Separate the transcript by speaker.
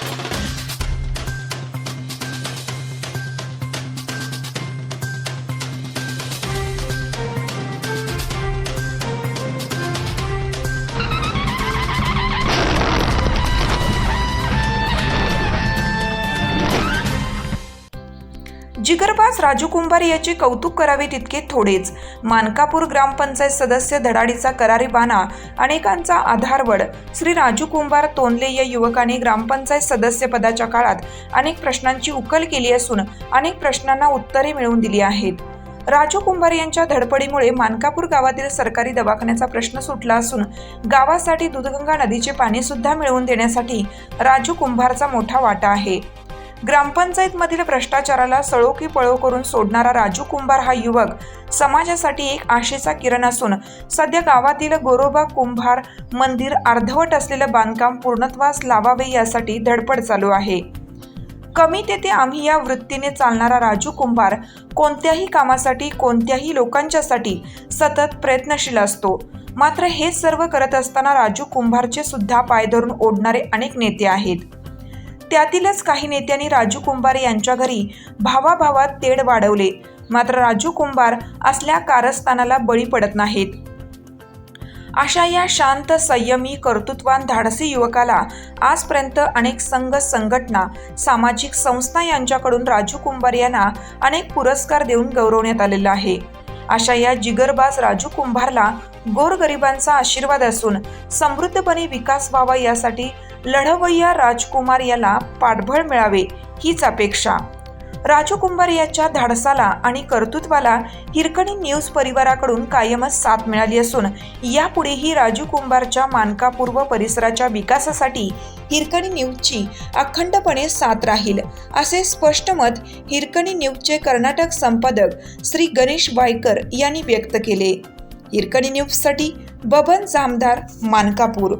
Speaker 1: Thank you. जिगरबाज Raju कुंभार याचे कौतुक करावे तितके थोडेच. मानकापूर ग्रामपंचायत सदस्य धडाडीचा करारी बाणा अनेकांचा आधारवड श्री राजू कुंभार तोंडले या युवकाने ग्रामपंचायत सदस्य पदाच्या काळात अनेक प्रश्नांची उकल केली असून अनेक प्रश्नांना उत्तरे मिळवून दिली आहेत. राजू कुंभार यांच्या धडपडीमुळे मानकापूर गावातील सरकारी दवाखान्याचा प्रश्न सुटला असून गावासाठी दूधगंगा नदीचे पाणी सुद्धा मिळवून देण्यासाठी राजू कुंभारचा मोठा वाटा आहे. ग्रामपंचायतमधील भ्रष्टाचाराला सळो की पळो करून सोडणारा राजू कुंभार हा युवक समाजासाठी एक आशेचा किरण असून सध्या गावातील गोरोबा कुंभार मंदिर अर्धवट असलेलं बांधकाम पूर्णत्वास लावावे यासाठी धडपड चालू आहे. कमी तेथे आम्ही या वृत्तीने चालणारा राजू कुंभार कोणत्याही कामासाठी कोणत्याही लोकांच्यासाठी सतत प्रयत्नशील असतो. मात्र हे सर्व करत असताना राजू कुंभारचे सुद्धा पाय धरून ओढणारे अनेक नेते आहेत. त्यातीलच काही नेत्यांनी राजू कुंभार यांच्या घरी भावाभावात तेढ वाढवले. मात्र राजू कुंभार असल्या कारस्थानाला बळी पडत नाहीत. अशा या शांत संयमी कर्तृत्वान धाडसी युवकाला आजपर्यंत अनेक संघ संघटना सामाजिक संस्था यांच्याकडून राजू कुंभार यांना अनेक पुरस्कार देऊन गौरवण्यात आलेला आहे. अशा या जिगरबाज राजू कुंभारला गोरगरिबांचा आशीर्वाद असून समृद्धपणे विकास व्हावा यासाठी लढवय्या राजकुमार याला पाठबळ मिळावे हीच अपेक्षा. राजू कुंभार याच्या धाडसाला आणि कर्तृत्वाला हिरकणी न्यूज परिवाराकडून कायमच साथ मिळाली असून यापुढेही राजू कुंभारच्या मानकापूर्व परिसराच्या विकासासाठी हिरकणी न्यूजची अखंडपणे साथ राहील असे स्पष्ट मत हिरकणी न्यूजचे कर्नाटक संपादक श्री गणेश वायकर यांनी व्यक्त केले. हिरकणी न्यूजसाठी बबन जामदार मानकापूर